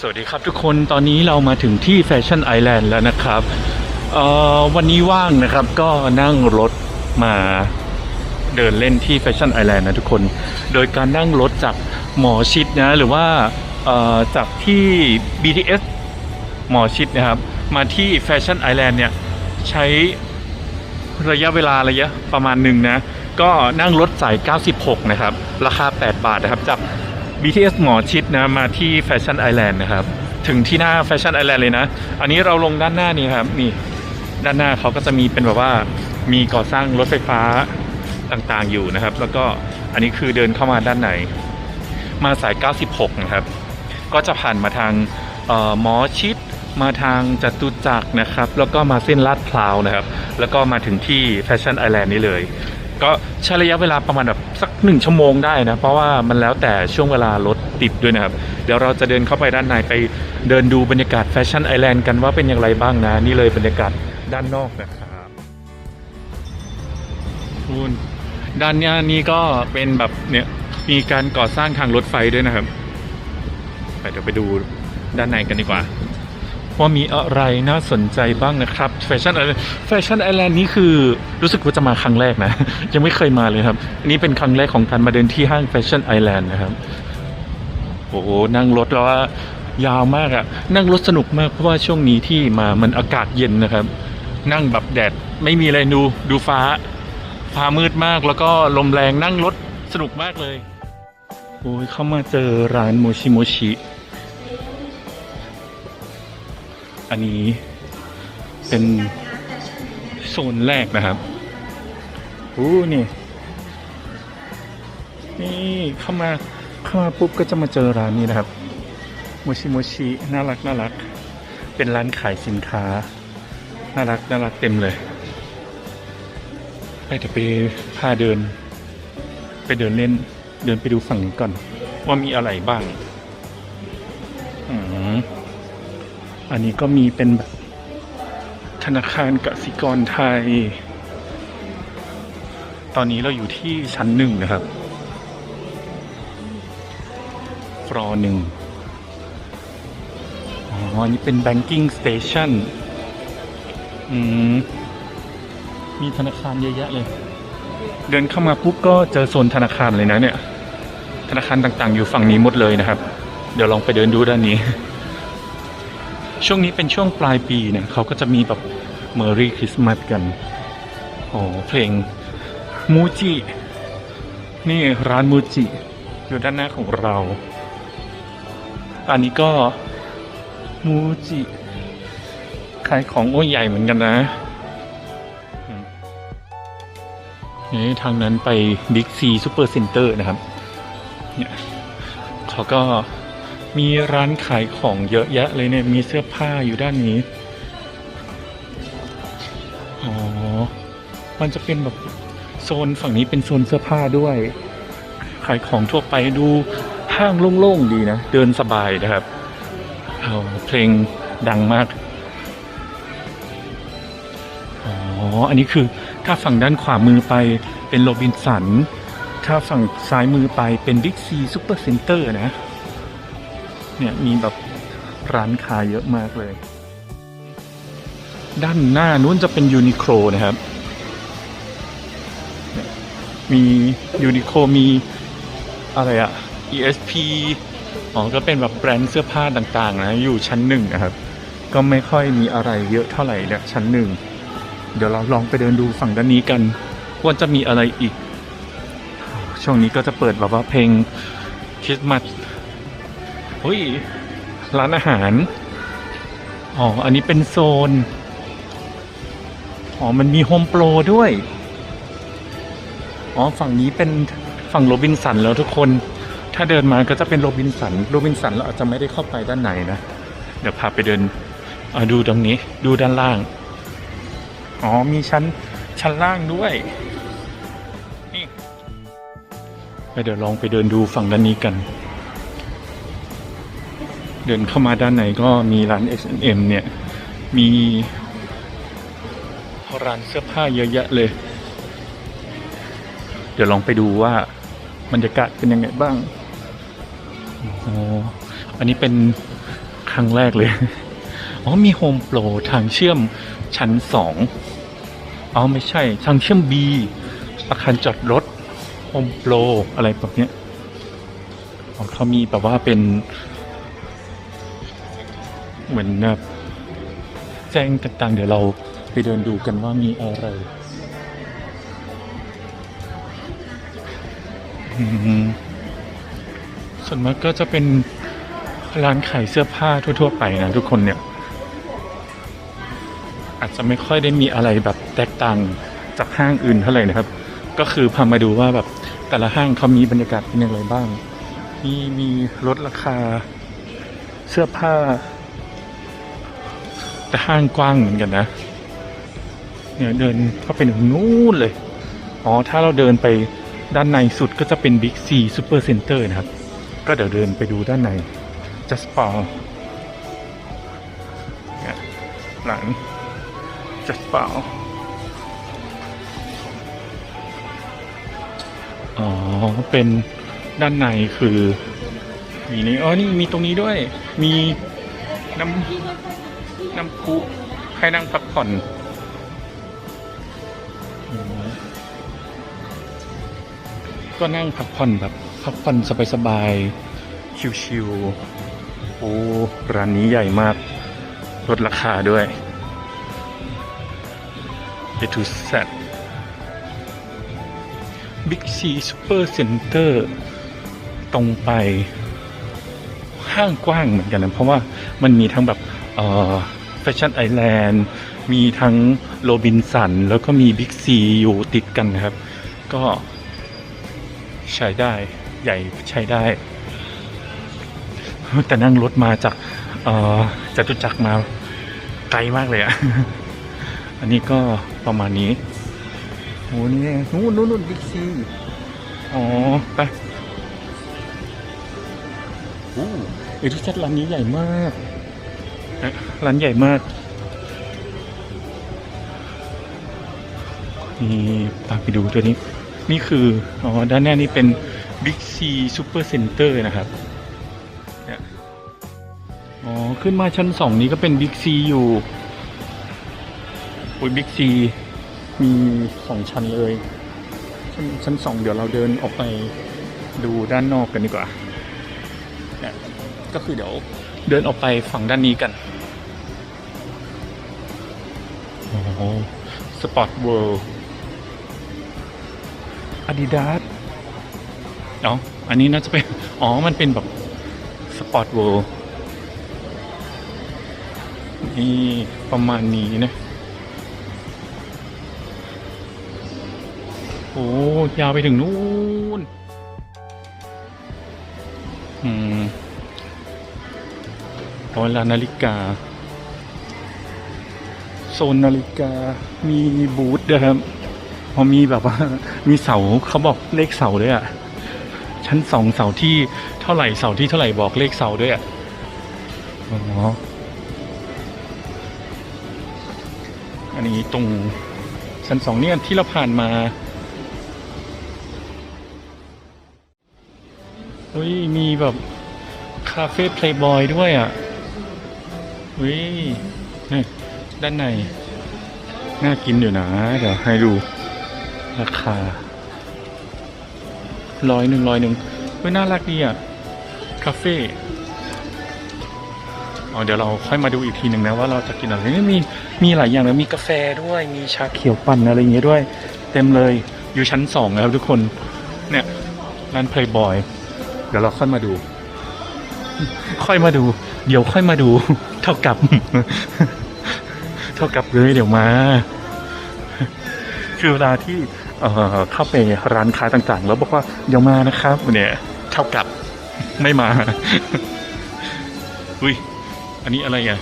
สวัสดีครับทุกคนตอนนี้เรามาถึงที่แฟชั่นไอแลนด์แล้วนะครับวันนี้ว่างนะครับก็นั่งรถมาเดินเล่นที่แฟชั่นไอแลนด์นะทุกคน โดยการนั่งรถจากหมอชิดนะหรือว่าจากที่ BTS หมอชิดนะครับ มาที่แฟชั่นไอแลนด์เนี่ยใช้ระยะเวลาระยะประมาณหนึ่งนะ ก็นั่งรถสาย 96 นะครับ ราคา 8 บาทนะครับจาก BTS หมอชิดนะมาที่แฟชั่นไอแลนด์นะครับ ถึงที่หน้าแฟชั่นไอแลนด์เลยนะ อันนี้เราลงด้านหน้านี่ครับนี่ด้านหน้าเขาก็จะมีเป็นแบบว่ามีก่อสร้างรถไฟฟ้าต่างๆอยู่นะครับ แล้วก็อันนี้คือเดินเข้ามาด้านในมาสาย 96 นะครับ ก็จะผ่านมาทางหมอชิดมาทางจตุจักรนะครับ แล้วก็มาเส้นลาดพร้าวนะครับ แล้วก็มาถึงที่แฟชั่นไอแลนด์นี้เลย ก็ใช้ระยะเวลาประมาณแบบสักหนึ่งชั่วโมงได้นะ เพราะว่ามันแล้วแต่ช่วงเวลารถติดด้วยนะครับ เดี๋ยวเราจะเดินเข้าไปด้านในไปเดินดูบรรยากาศแฟชั่นไอแลนด์กันว่าเป็นอย่างไรบ้างนะ นี่เลยบรรยากาศด้านนอกนะครับคุณด้านเนี้ยนี่ก็เป็นแบบเนี่ยมีการก่อสร้างทางรถไฟด้วยนะครับ ไปเดี๋ยวไปดูด้านในกันดีกว่า ว่ามีอะไรน่าสนใจบ้างนะครับแฟชั่นไอแลนด์แฟชั่นไอแลนด์นี้คือรู้สึกว่าจะมาครั้งแรกนะ ยังไม่เคยมาเลยครับนนี่เป็นครั้งแรกของการมาเดินที่ห้างแฟชั่นไอแลนด์นะครับ โอ้โหนั่งรถแล้วว่ายาวมากอะนั่งรถสนุกมากเพราะว่าช่วงนี้ที่มามันอากาศเย็นนะครับ นั่งแบบแดดไม่มีอะไรดูดูฟ้า ฟ้ามืดมากแล้วก็ลมแรงนั่งรถสนุกมากเลย โอ้ยเข้ามาเจอร้านโมชิโมชิ อันนี้เป็นโซนแรกนะครับโอ้นี่ นี่เข้ามาเข้ามาปุ๊บก็จะมาเจอร้านนี้นะครับโมชิโมชิน่ารักน่ารัก เป็นร้านขายสินค้า น่ารักน่ารักเต็มเลย ไปเดี๋ยวไปพาเดิน ไปเดินเล่น เดินไปดูฝั่งนี้ก่อน ว่ามีอะไรบ้างอืม อันนี้ก็มีเป็นแบบธนาคารกสิกรไทย ตอนนี้เราอยู่ที่ชั้นหนึ่งนะครับฟลอร์หนึ่งอ๋ออันนี้เป็น banking station อืม มีธนาคารเยอะแยะเลย เดินเข้ามาปุ๊บก็เจอโซนธนาคารเลยนะเนี่ย ธนาคารต่างๆอยู่ฝั่งนี้หมดเลยนะครับ เดี๋ยวลองไปเดินดูด้านนี้ ช่วงนี้เป็นช่วงปลายปีเนี่ยเขาก็จะมีแบบเมอรี่คริสต์มาสกัน โอ้เพลงมูจิ นี่ร้านมูจิ อยู่ด้านหน้าของเรา อันนี้ก็มูจิขายของโอ้ใหญ่เหมือนกันนะนี่ทางนั้นไปบิ๊กซีซูเปอร์เซ็นเตอร์นะครับ เนี่ยเขาก็ มีร้านขายของเยอะแยะเลยเนี่ย มีเสื้อผ้าอยู่ด้านนี้ อ๋อ มันจะเป็นแบบโซนฝั่งนี้เป็นโซนเสื้อผ้าด้วย ขายของทั่วไปดูห้างโล่งๆดีนะ เดินสบายนะครับเอาเพลงดังมาก อ๋อ อันนี้คือถ้าฝั่งด้านขวามือไปเป็นโรบินสัน ถ้าฝั่งซ้ายมือไปเป็นบิ๊กซีซูเปอร์เซ็นเตอร์นะ เนี่ยมีแบบร้านค้าเยอะมากเลย ด้านหน้านู้นจะเป็นยูนิโคลนะครับ มียูนิโคลมีอะไรอะ ESP อ๋อก็เป็นแบบแบรนด์เสื้อผ้าต่างๆ นะ อยู่ชั้นหนึ่งนะครับ ก็ไม่ค่อยมีอะไรเยอะเท่าไหร่นะชั้นหนึ่ง เดี๋ยวเราลองไปเดินดูฝั่งด้านนี้กัน ว่าจะมีอะไรอีก ช่วงนี้ก็จะเปิดแบบว่าเพลงคริสต์มาส เฮ้ย ร้านอาหาร อ๋อ อันนี้เป็นโซน อ๋อ มันมีโฮมโปรด้วย อ๋อ ฝั่งนี้เป็นฝั่งโรบินสันแล้วทุกคน ถ้าเดินมาก็จะเป็นโรบินสัน โรบินสันเราอาจจะไม่ได้เข้าไปด้านในนะ เดี๋ยวพาไปเดินดูตรงนี้ ดูด้านล่าง อ๋อ มีชั้น ชั้นล่างด้วยนี่ไปเดี๋ยวลองไปเดินดูฝั่งด้านนี้กัน เดินเข้ามาด้านในก็มีร้าน H&M เนี่ย มีร้านเสื้อผ้าเยอะแยะเลย เดี๋ยวลองไปดูว่าบรรยากาศเป็นยังไงบ้างอ๋ออันนี้เป็นครั้งแรกเลย อ๋อ มีโฮมโปรทางเชื่อมชั้นสองอ๋อ ไม่ใช่ ทางเชื่อม B อาคารจอดรถโฮมโปรอะไรแบบเนี้ยเขามีแบบว่าเป็น เหมือนแบบแจ้งต่างๆ เดี๋ยวเราไปเดินดูกันว่ามีอะไรอืส่วนมากก็จะเป็นร้านขายเสื้อผ้าทั่ว ๆ ไปนะทุกคนเนี่ย อาจจะไม่ค่อยได้มีอะไรแบบแตกต่างจากห้างอื่นเท่าไหร่นะครับ ก็คือพามาดูว่าแบบแต่ละห้างเขามีบรรยากาศเป็นอย่างไรบ้าง มีมีลดราคาเสื้อผ้า แต่ห้างกว้างเหมือนกันนะ เนี่ยเดินเข้าไปถึงนู้นเลย อ๋อ ถ้าเราเดินไปด้านในสุดก็จะเป็น Big C Super Center นะครับ ก็เดี๋ยวเดินไปดูด้านใน Just p a เนี่ยหลัง Just p a อ๋อ เป็นด้านในคือมีนี่อ๋อ นี่มีตรงนี้ด้วย มีน้ำ น้ำพุให้นั่งพักผ่อนก็นั่งพักผ่อนแบบพักผ่อนสบายๆชิวๆโอ้ร้านนี้ใหญ่มากลดราคาด้วย A to Z Big C Super Center ตรงไปห้างกว้างเหมือนกันนะ เพราะว่ามันมีทั้งแบบ เอ่อ แฟชั่นไอแลนด์มีทั้งโรบินสันแล้วก็มีบิ๊กซีอยู่ติดกันนะครับ ก็ใช้ได้ใหญ่ใช้ได้ แต่นั่งรถมาจากเอ่อจตุจักรมาไกลมากเลยอะอันนี้ก็ประมาณนี้โอ้นี่นู่นนู่นนู่นบิ๊กซีอ๋อ ไปโอ้เอทิชัดร้านนี้ใหญ่มาก ร้านใหญ่มาก นี่ตามไปดูตัวนี้ นี่คือ อ๋อ ด้านหน้านี่เป็น Big C Super Center นะครับเนี่ยอ๋อ ขึ้นมาชั้นสองนี้ก็เป็น Big C อยู่อุ้ย Big C มีสองชั้นเลย ชั้นชั้นสองเดี๋ยวเราเดินออกไปดูด้านนอกกันดีกว่านี่ก็คือเดี๋ยว เดินออกไปฝั่งด้านนี้กัน โอ้สปอร์ตเวิลด์อาดิดาสอ๋ออันนี้น่าจะเป็น อ๋อ มันเป็นแบบสปอร์ตเวิลด์นี่ประมาณนี้นะ โอ้ยาวไปถึงนู้นอืม อ๋อร้านนาฬิกา โซนนาฬิกามีบูธด้วยครับพอมีแบบว่า มีเสาเขาบอกเลขเสาด้วยอะ ชั้นสองเสาที่เท่าไหร่เสาที่เท่าไหร่บอกเลขเสาด้วยอะ อ๋อ อันนี้ตรงชั้นสองเนี่ยที่เราผ่านมาเฮ้ยมีแบบ คาเฟ่เพลย์บอยด้วยอะ เฮ้ยนี่ด้านใน น่ากินอยู่นะ เดี๋ยวให้ดู ราคาร้อยหนึ่งร้อยหนึ่งเฮ้ยน่ารักดีอะ คาเฟ่อ๋อเดี๋ยวเราค่อยมาดูอีกทีหนึ่งนะว่าเราจะกินอะไรนี่มีมีหลายอย่างเลยมีกาแฟด้วยมีชาเขียวปั่นอะไรอย่างเงี้ยด้วย เต็มเลยอยู่ชั้นสองนะครับทุกคนเนี่ยร้านเพลย์บอยเดี๋ยวเราค่อยมาดู ค่อยมาดู เดี๋ยวค่อยมาดู เท่ากับ เท่ากับเลยเดี๋ยวมา คือเวลาที่เอ่อเข้าไปร้านค้าต่างๆ แล้วบอกว่าเดี๋ยวมานะครับเนี่ย เท่ากับไม่มา อุ้ย อันนี้อะไรอะ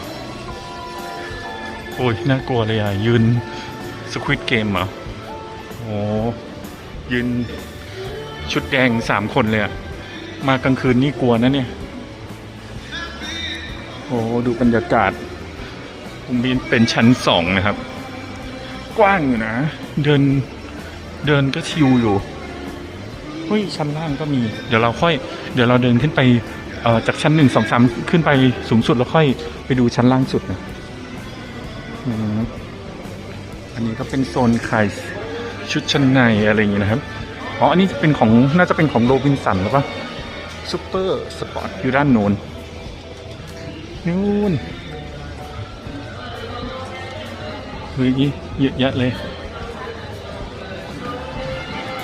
โอ้ย น่ากลัวเลยอะ ยืนสควิตเกมเหรอโอ้ยืนชุดแดงสามคนเลยอะ มากลางคืนนี่กลัวนะเนี่ย โอ้ดูบรรยากาศผมบินเป็นชั้นสองนะครับ กว้างอยู่นะ เดินเดินก็ชิวอยู่เฮ้ยชั้นล่างก็มี เดี๋ยวเราค่อย เดี๋ยวเราเดินขึ้นไปเอ่อจากชั้นหนึ่งสองสามขึ้นไปสูงสุดแล้วค่อยไปดูชั้นล่างสุดนะอันนี้ก็เป็นโซนขายชุดชั้นในอะไรอย่างเงี้ยนะครับอ๋ออันนี้เป็นของน่าจะเป็นของโรบินสันหรือเปล่าซูเปอร์สปอร์ตอยู่ด้านโน้น นู่นเฮ้ยเยอะแยะเลย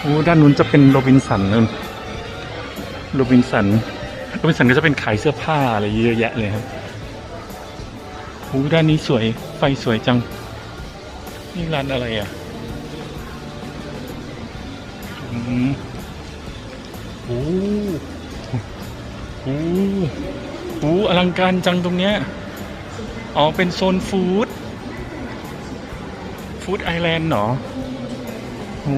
โอ้ด้านนู้นจะเป็นโรบินสันนู่นโรบินสันโรบินสันก็จะเป็นขายเสื้อผ้าอะไรเยอะแยะเลยครับโอ้ด้านนี้สวยไฟสวยจัง นี่ร้านอะไรอะอืมโอ้โหโอ้อลังการจังตรงเนี้ย อ๋อ เป็นโซนฟู้ด ฟู้ดไอแลนด์เหรอโอ้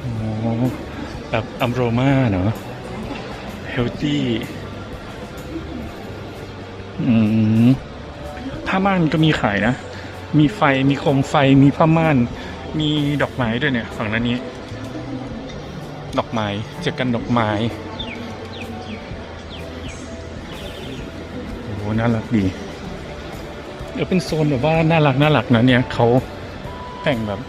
โอ้แบบอัมโรมาเนาะเฮลตี้อืมผ้าม่านก็มีขายนะ มีไฟมีโคมไฟมีผ้าม่าน มีดอกไม้ด้วยเนี่ย ฝั่งนั้นนี้ ดอกไม้เจอกันดอกไม้โอ้น่ารักดี เดี๋ยวเป็นโซนแบบว่าน่ารักน่ารักนะเนี่ยเขาแต่งแบบ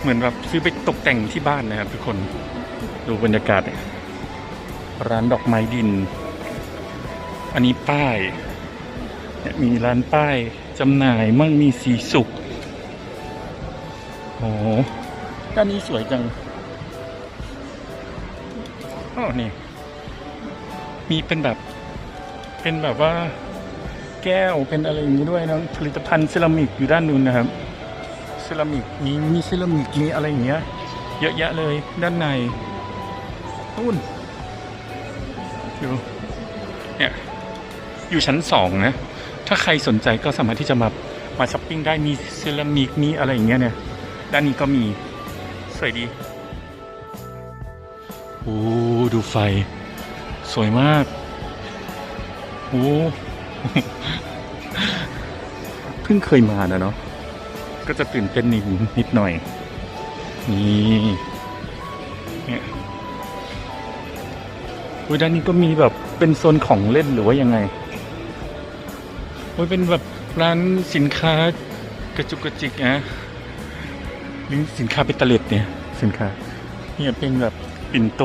เหมือนแบบซื้อไปตกแต่งที่บ้านนะครับทุกคนดูบรรยากาศร้านดอกไม้ดิน อันนี้ป้ายเนี่ยมีร้านป้ายจำหน่ายมั่งมีสีสุกโอ้ด้านนี้สวยจัง อ๋อนี่ มีเป็นแบบ เป็นแบบว่า แก้วเป็นอะไรอย่างนี้ด้วยนะผลิตภัณฑ์เซรามิกอยู่ด้านนู้นนะครับเซรามิกมีมีเซรามิกมีอะไรอย่างเงี้ย เยอะแยะเลยด้านในนู่นอยู่เนี่ยอยู่ชั้นสองนะ ถ้าใครสนใจก็สามารถที่จะมามาช้อปปิ้งได้มีเซรามิกมีอะไรอย่างเงี้ยเนี่ย ด้านนี้ก็มีสวยดี อ้ดูไฟ สวยมากโอ้เพิ่งเคยมานะเนาะก็จะตื่นเต้นนิดนิดหน่อย นี่เนี่ยอุ้ยด้านนี้ก็มีแบบเป็นโซนของเล่นหรือว่ายังไงอุ้ยเป็นแบบร้านสินค้ากระจุกกระจิกนะหรือสินค้าเป็นตะเล็ดเนี่ย สินค้าเนี่ยเป็นแบบ ปิ่นโต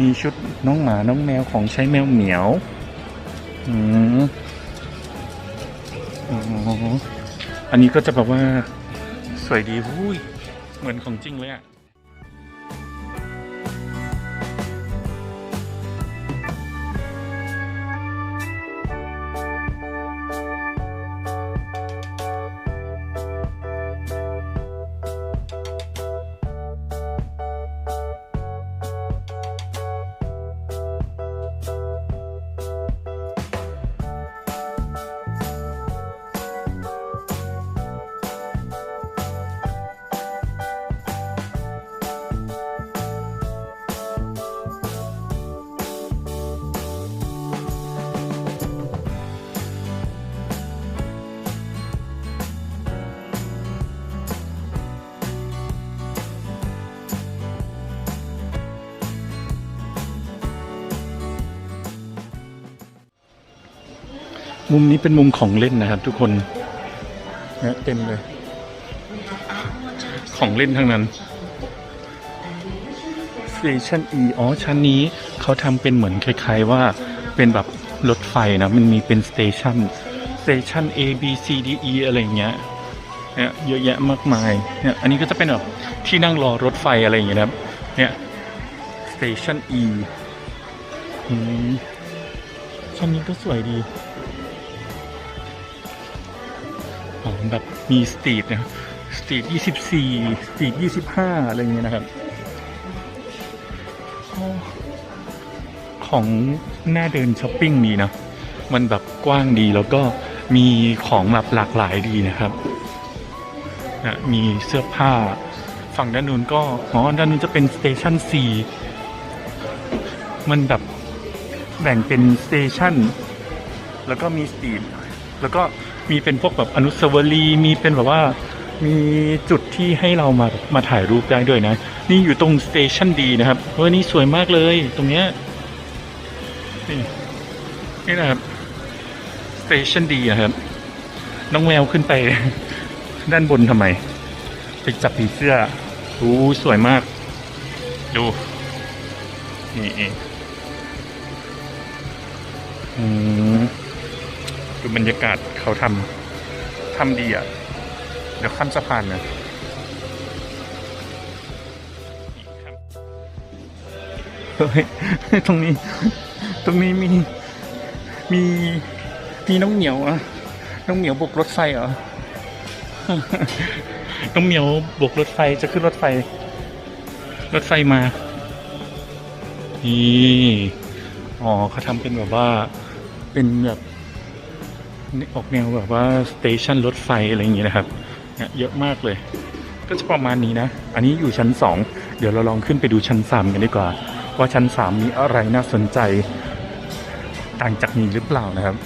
มีชุดน้องหมาน้องแมวของใช้แมวเหมียวอืมอ๋ออันนี้ก็จะแบบว่าสวยดีหุ้ยเหมือนของจริงเลยอะ มุมนี้เป็นมุมของเล่นนะครับทุกคนเนี่ยเต็มเลย ของเล่นทั้งนั้น Station E อ๋อ ชั้นนี้เขาทำเป็นเหมือนคล้ายๆว่าเป็นแบบรถไฟนะ มันมีเป็นสเตชันสเตชัน A B C D E อะไรอย่างเงี้ยเนี่ยเยอะแยะมากมายเนี่ยอันนี้ก็จะเป็นแบบที่นั่งรอรถไฟอะไรอย่างเงี้ยนะครับเนี่ย Station E อืมชั้นนี้ก็สวยดี อ๋อแบบมีสตรีทนะสตรีท24สตรีท25อะไรอย่างเงี้ยนะครับ ของหน้าเดินช้อปปิ้งดีนะ มันแบบกว้างดีแล้วก็มีของแบบหลากหลายดีนะครับนะมีเสื้อผ้าฝั่งด้านนู้นก็อ๋อด้านนู้นจะเป็นสเตชัน4มันแบบแบ่งเป็นสเตชันแล้วก็มีสตรีทแล้วก็ มีเป็นพวกแบบอนุสาวรีย์มีเป็นแบบว่ามีจุดที่ให้เรามามาถ่ายรูปได้ด้วยนะ นี่อยู่ตรงสเตชันดีนะครับเฮ้ยนี่สวยมากเลยตรงเนี้ยนี่นี่นะครับสเตชันดีอะครับ น้องแมวขึ้นไป ด้านบนทำไม ไปจับผีเสื้ออู้สวยมาก ดู นี่เอง อืมดูบรรยากาศเขาทำทำดีอะ เดี๋ยวข้ามสะพานนะเฮ้ยตรงนี้ ตรงนี้มี มีมีน้องเหมียวอะน้องเหมียวบกรถไฟเหรอ น้องเหมียวบกรถไฟจะขึ้นรถไฟ รถไฟมา นี่ อ๋อเขาทำเป็นแบบว่า เป็นแบบ ออกแนวแบบว่าสเตชันรถไฟอะไรอย่างงี้นะครับเนี่ยเยอะมากเลย ก็จะประมาณนี้นะ อันนี้อยู่ชั้นสองเดี๋ยวเราลองขึ้นไปดูชั้นสามกันดีกว่า ว่าชั้นสามมีอะไรน่าสนใจต่างจากนี้หรือเปล่านะครับ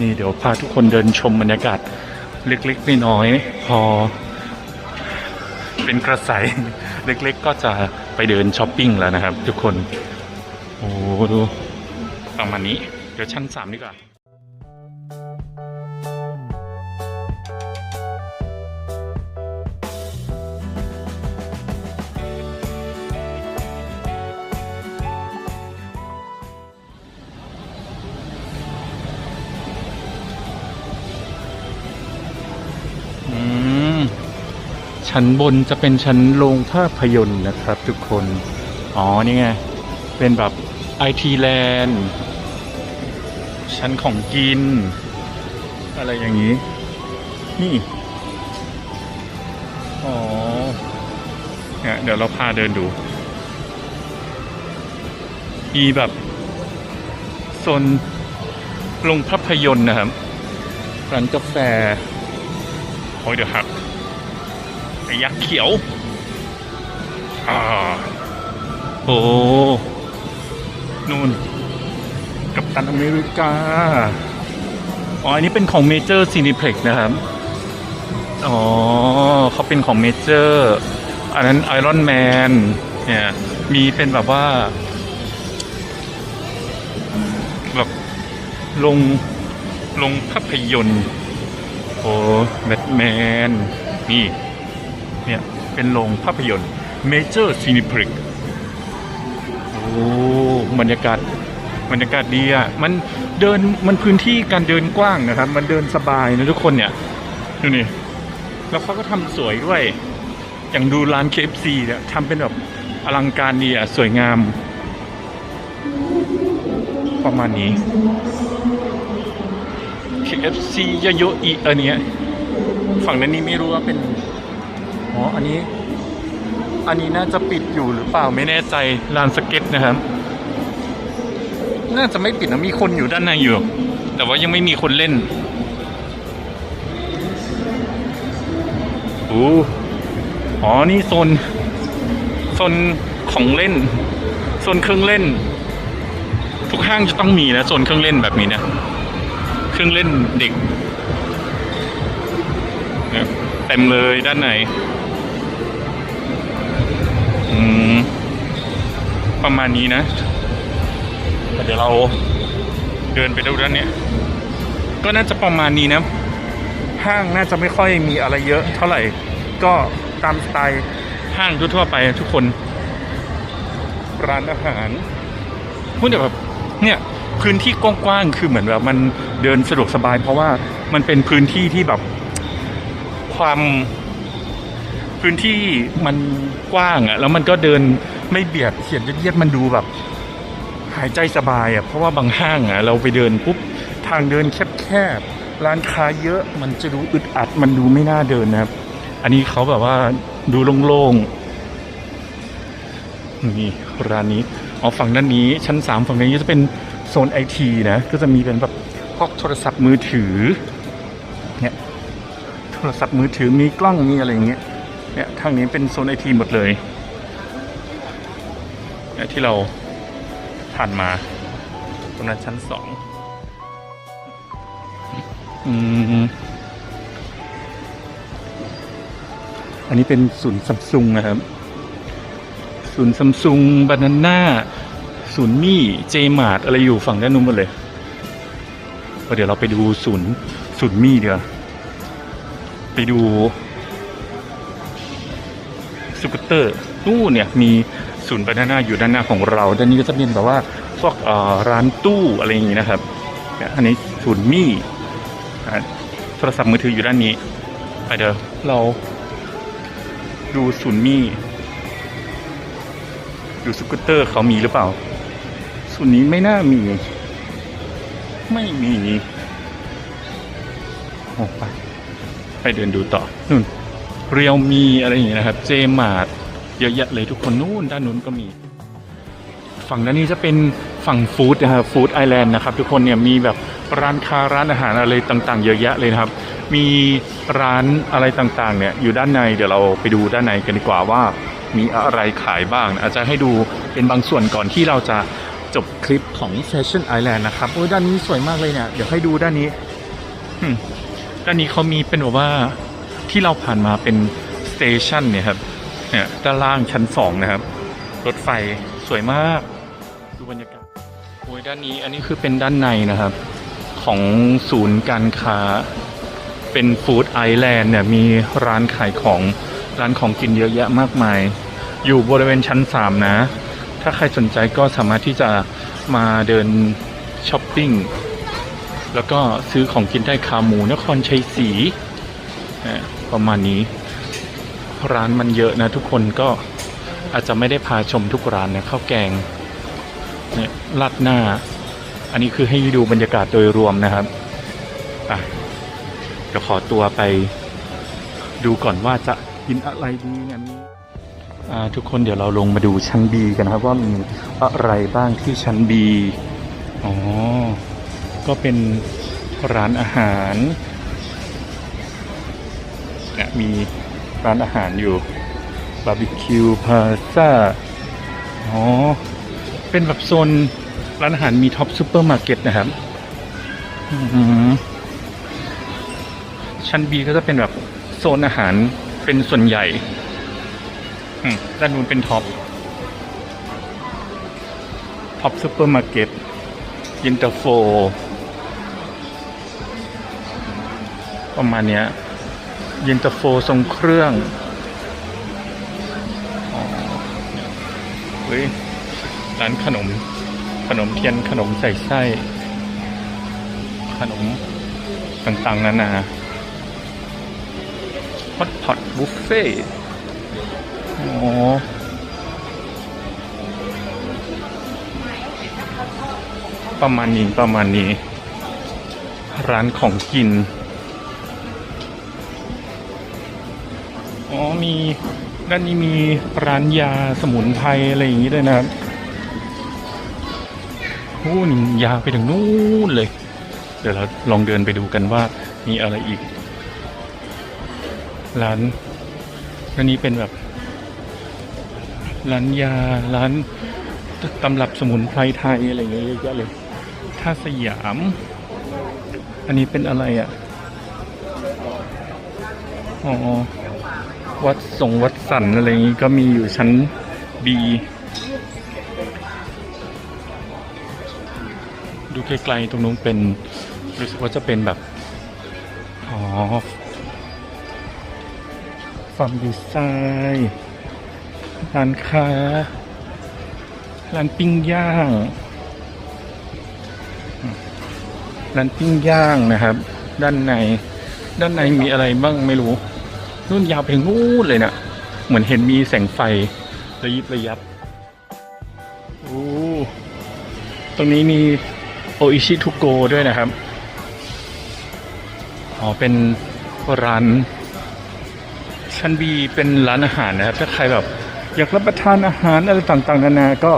นี่เดี๋ยวพาทุกคนเดินชมบรรยากาศเล็กๆน้อยๆพอ เป็นกระแสเล็กๆ ก็จะไปเดินช้อปปิ้งแล้วนะครับ ทุกคน โอ้ดูประมาณนี้ เดี๋ยวชั้นสามดีกว่า ชั้นบนจะเป็นชั้นโรงภาพยนตร์นะครับทุกคน อ๋อ นี่ไง เป็นแบบไอทีแลนด์ชั้นของกิน อะไรอย่างนี้ นี่ อ๋อเนี่ยเดี๋ยวเราพาเดินดูมีแบบโซนโรงภาพยนตร์นะครับร้านกาแฟโอ้ยเดี๋ยวหักไอ้ ยักษ์เขียวอ่าโอ้นู่น กับตันอเมริกา อ๋อ อันนี้เป็นของเมเจอร์ซีนิเพล็กนะครับ อ๋อเขาเป็นของเมเจอร์ อันนั้นไอรอนแมน เนี่ย มีเป็นแบบว่า แบบลง ลงภาพยนตร์ โอ้แบทแมน นี่ เป็นโรงภาพยนตร์ Major Cineplex โอ้บรรยากาศบรรยากาศดีอะ มันเดินมันพื้นที่การเดินกว้างนะครับ มันเดินสบายนะทุกคนเนี่ยดูนี่แล้วเขาก็ทำสวยด้วย อย่างดูร้าน KFC เนี่ยทำเป็นแบบอลังการดีอะ สวยงาม ประมาณนี้ KFC ยาโยอิอันเนี้ยฝั่งนั้นนี้ไม่รู้ว่าเป็น อ๋อ อันนี้ อันนี้น่าจะปิดอยู่หรือเปล่าไม่แน่ใจลานสเก็ตนะครับ น่าจะไม่ปิดนะมีคนอยู่ด้านในอยู่ แต่ว่ายังไม่มีคนเล่นโอ้อ๋อ นี่โซน โซนของเล่น โซนเครื่องเล่น ทุกห้างจะต้องมีนะโซนเครื่องเล่นแบบนี้นะ เครื่องเล่นเด็กเนี่ยเต็มเลยด้านใน ประมาณนี้นะเดี๋ยวเราเดินไปดูด้านเนี้ยก็น่าจะประมาณนี้นะ ห้างน่าจะไม่ค่อยมีอะไรเยอะเท่าไหร่ ก็ตามสไตล์ห้างทั่วไปทุกคน ร้านอาหารพูดแต่แบบเนี่ยพื้นที่กว้างๆคือเหมือนแบบมันเดินสะดวกสบาย เพราะว่ามันเป็นพื้นที่ที่แบบความพื้นที่มันกว้างอะ่ะ แล้วมันก็เดิน ไม่เบียดเสียดเยียดมันดูแบบ หายใจสบายอะ่ะเพราะว่าบางห้างอะ่ะเราไปเดินปุ๊บทางเดินแคบๆร้านค้าเยอะมันจะดูอึดอัดมันดูไม่น่าเดินนะครับ อันนี้เขาแบบว่าดูโล่งๆนี่ร้านนี้อ๋อฝั่งด้านนี้ชั้นสามฝั่งนี้จะเป็นโซนไอทีนะก็จะมีเป็นแบบพวกโทรศัพท์มือถือเนี่ยโทรศัพท์มือถือมีกล้องมีอะไรอย่างเงี้ยเนี่ยทางนี้เป็นโซนไอทีหมดเลย ที่เราผ่านมา ตรงนั้นชั้นสองอันนี้เป็นศูนย์ซัมซุงนะครับ ศูนย์ซัมซุงบานาน่าศูนย์มี่เจมาร์อะไรอยู่ฝั่งด้านนู้นหมดเลยเดี๋ยวเราไปดูศูนย์ศูนย์มี่เดี๋ยวไปดูสกูตเตอร์นู่นเนี่ยมี ศูนย์บานาน่าอยู่ด้านหน้าของเราด้านนี้ก็จะเป็นแบบว่าพวกร้านตู้อะไรอย่างงี้นะครับ อันนี้ศูนย์มี่โทรศัพท์มือถืออยู่ด้านนี้ไปเดี๋ยวเราดูศูนย์มี่ดูสกูตเตอร์เขามีหรือเปล่าส่วนนี้ไม่น่ามี ไม่มีโอ้ไปไปเดินดูต่อนู่นเรียวมีอะไรอย่างเงี้นะครับ เจมาร์ เยอะแยะเลยทุกคนนู่นด้านนู้นก็มี ฝั่งด้านนี้จะเป็นฝั่งฟู้ดนะครับฟู้ดไอแลนด์นะครับทุกคนเนี่ยมีแบบร้านค้าร้านอาหารอะไรต่างๆ เยอะแยะเลยนะครับ มีร้านอะไรต่างๆเนี่ยอยู่ด้านในเดี๋ยวเราไปดูด้านในกันดีกว่าว่า มีอะไรขายบ้างอาจจะให้ดูเป็นบางส่วนก่อนที่เราจะจบคลิปของ Fashion Island นะครับโอ้ยด้านนี้สวยมากเลยเนี่ยเดี๋ยวให้ดูด้านนี้ด้านนี้เขามีเป็นแบบว่าที่เราผ่านมาเป็นสเตชันเนี่ยครับ เนี่ยด้านล่างชั้นสองนะครับ รถไฟสวยมากดูบรรยากาศโอ้ยด้านนี้อันนี้คือเป็นด้านในนะครับ ของศูนย์การค้าเป็นฟู้ดไอแลนด์เนี่ยมีร้านขายของร้านของกินเยอะแยะมากมาย อยู่บริเวณชั้น3นะ ถ้าใครสนใจก็สามารถที่จะมาเดินช้อปปิ้งแล้วก็ซื้อของกินได้ขาหมูนครชัยศรีประมาณนี้ ร้านมันเยอะนะทุกคนก็อาจจะไม่ได้พาชมทุกร้านนะข้าวแกงเนี่ยลัดหน้า อันนี้คือให้ดูบรรยากาศโดยรวมนะครับอะเดี๋ยวขอตัวไป ดูก่อนว่าจะกินอะไรดีงั้นอ่าทุกคนเดี๋ยวเราลงมาดูชั้น B กันนะครับว่ามีอะไรบ้างที่ชั้น B อ๋อ ก็เป็นร้านอาหารเนี่ยมี ร้านอาหารอยู่บาร์บีคิวพาซ่าอ๋อ เป็นแบบโซนร้านอาหารมีท็อปซูเปอร์มาร์เก็ตนะครับชั้น B ก็จะเป็นแบบโซนอาหารเป็นส่วนใหญ่ด้านนู้นเป็นท็อปท็อปซูเปอร์มาร์เก็ตยินเตอร์โฟ ประมาณเนี้ย ยินเตอร์โฟทรงเครื่องเฮ้ยร้านขนม ขนมเทียนขนมใส่ไส้ ขนมต่างๆนานาฮอตพอตบุฟเฟ่อ๋อประมาณนี้ประมาณนี้ ร้านของกิน มีด้านนี้มีร้านยาสมุนไพรอะไรอย่างนี้ด้วยนะครับโอ้นี่ยาวไปถึงนู้นเลย เดี๋ยวเราลองเดินไปดูกันว่ามีอะไรอีก ร้านร้านนี้เป็นแบบ ร้านยาร้านตำรับสมุนไพรไทยอะไรเงี้ยเยอะแยะเลยท่าสยาม อันนี้เป็นอะไรอะ อ๋อ วัดสงวัดสันอะไรอย่างงี้ก็มีอยู่ชั้นบีดูไกลๆตรงนู้นเป็นรู้สึกว่าจะเป็นแบบ อ๋อฟาร์มดีไซน์ร้านค้าร้านปิ้งย่างร้านปิ้งย่างนะครับ ด้านใน ด้านในมีอะไรบ้างไม่รู้ นู่นยาวไปงนู่นเลยนะเหมือนเห็นมีแสงไฟระยิบระยับโอ้ตรงนี้มีโออิชิทุโกด้วยนะครับ อ๋อ เป็นร้านชั้น B เป็นร้านอาหารนะครับ ถ้าใครแบบอยากรับประทานอาหารอะไรต่างๆ นานา ก็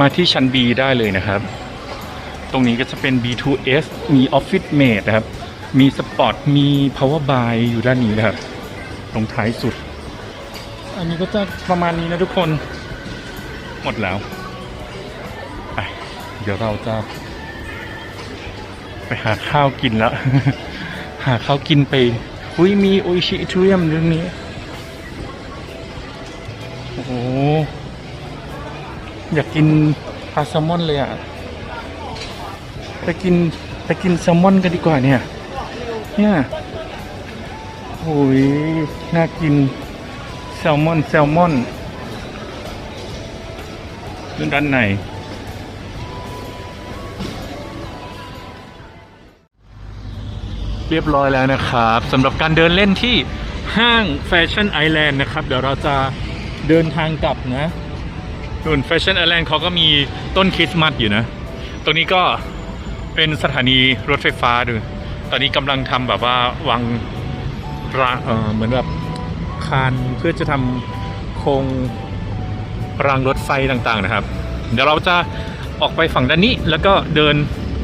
มาที่ชั้น B ได้เลยนะครับ ตรงนี้ก็จะเป็น B2S มี Office Mate นะครับ มีสปอร์ต มี Power Buy อยู่ด้านนี้นะครับ ตรงท้ายสุด อันนี้ก็จะประมาณนี้นะทุกคน หมดแล้วไปเดี๋ยวเราจะ ไปหาข้าวกินแล้ว หาข้าวกินไป อุ้ยมีโอชิทูเรียมเรื่องนี้ โอ้โหอยากกินปลาแซลมอนเลยอะ ไปกินไปกินแซลมอนกันดีกว่าเนี่ย เนี่ย โอ้ยน่ากินแซลมอนแซลมอนดูด้านในเรียบร้อยแล้วนะครับสำหรับการเดินเล่นที่ห้างแฟชั่นไอแลนด์นะครับ เดี๋ยวเราจะเดินทางกลับนะส่นแฟชั่นไอแลนด์เขาก็มีต้นคริสต์มาสอยู่นะ ตรงนี้ก็เป็นสถานีรถไฟฟ้าดู ตอนนี้กำลังทำแบบว่าวาง ราเเหมือนแบบคานเพื่อจะทำโครงรางรถไฟต่างๆนะครับ เดี๋ยวเราจะออกไปฝั่งด้านนี้ แล้วก็เดิน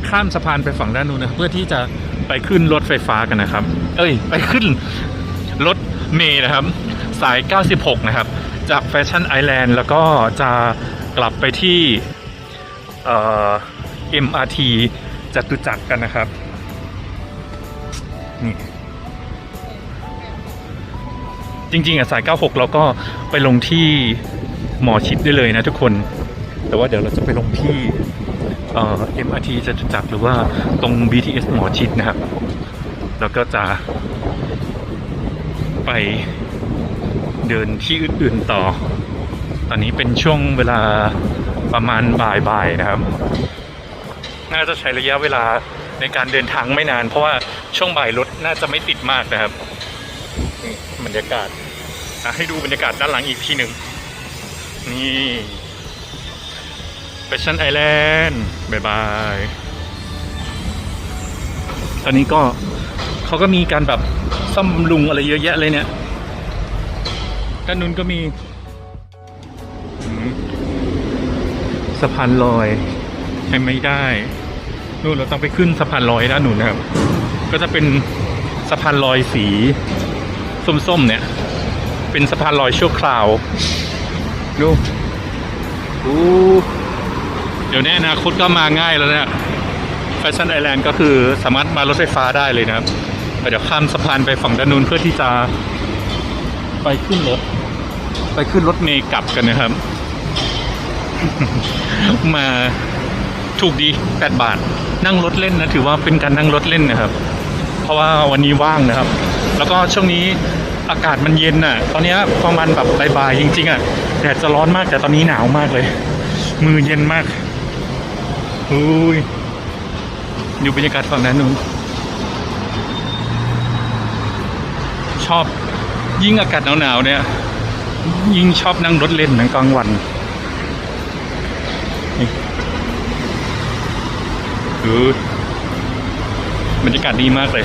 ข้ามสะพานไปฝั่งด้านนู้นนะเพื่อที่จะไปขึ้นรถไฟฟ้ากันนะครับ เอ้ย ไปขึ้นรถเมล์นะครับ สาย 96 นะครับ จากแฟชั่นไอแลนด์แล้วก็จะกลับไปที่เอ่อ MRT จตุจักรกันนะครับ นี่ จริงๆอะสาย 96 เราก็ไปลงที่หมอชิดได้เลยนะทุกคน แต่ว่าเดี๋ยวเราจะไปลงที่เอ่อ MRT จตุจักรหรือว่าตรง BTS หมอชิดนะครับ แล้วก็จะ ไปเดินที่อื่นๆต่อ ตอนนี้เป็นช่วงเวลาประมาณบ่ายๆนะครับ น่าจะใช้ระยะเวลาในการเดินทางไม่นาน เพราะว่าช่วงบ่ายรถน่าจะไม่ติดมากนะครับบรรยากาศ ให้ดูบรรยากาศด้านหลังอีกทีหนึ่ง นี่แฟชั่นไอแลนด์บายบาย ตอนนี้ก็เขาก็มีการแบบซ่อมบำรุงอะไรเยอะแยะเลยเนี่ยด้านนู้นก็มีสะพานลอยใช้ไม่ได้นู่นเราต้องไปขึ้นสะพานลอยด้านนู้นนะครับ ก็จะเป็นสะพานลอยสีส้มๆเนี่ย เป็นสะพานลอยชั่วคราวดูดูเดี๋ยวแน่นะคตก็มาง่ายแล้วเนี่ยแฟชั่นไอแลนด์ก็คือสามารถมารถไฟฟ้าได้เลยนะครับแต่เดี๋ยวข้ามสะพานไปฝั่งด้านนู้นเพื่อที่จะ ไปขึ้นรถไปขึ้นรถเมล์กลับกันนะครับ มาถูกดี 8 บาท นั่งรถเล่นนะ ถือว่าเป็นการนั่งรถเล่นนะครับ เพราะว่าวันนี้ว่างนะครับ แล้วก็ช่วงนี้ อากาศมันเย็นน่ะ ตอนนี้ประมาณแบบบ่ายๆจริง ๆ อะแดดจะร้อนมากแต่ตอนนี้หนาวมากเลย มือเย็นมากอุ้ยดูบรรยากาศฝั่งนั้นนู้นชอบยิ่งอากาศหนาวๆเนี่ย ยิ่งชอบนั่งรถเล่นในกลางวันนี่คือบรรยากาศดีมากเลย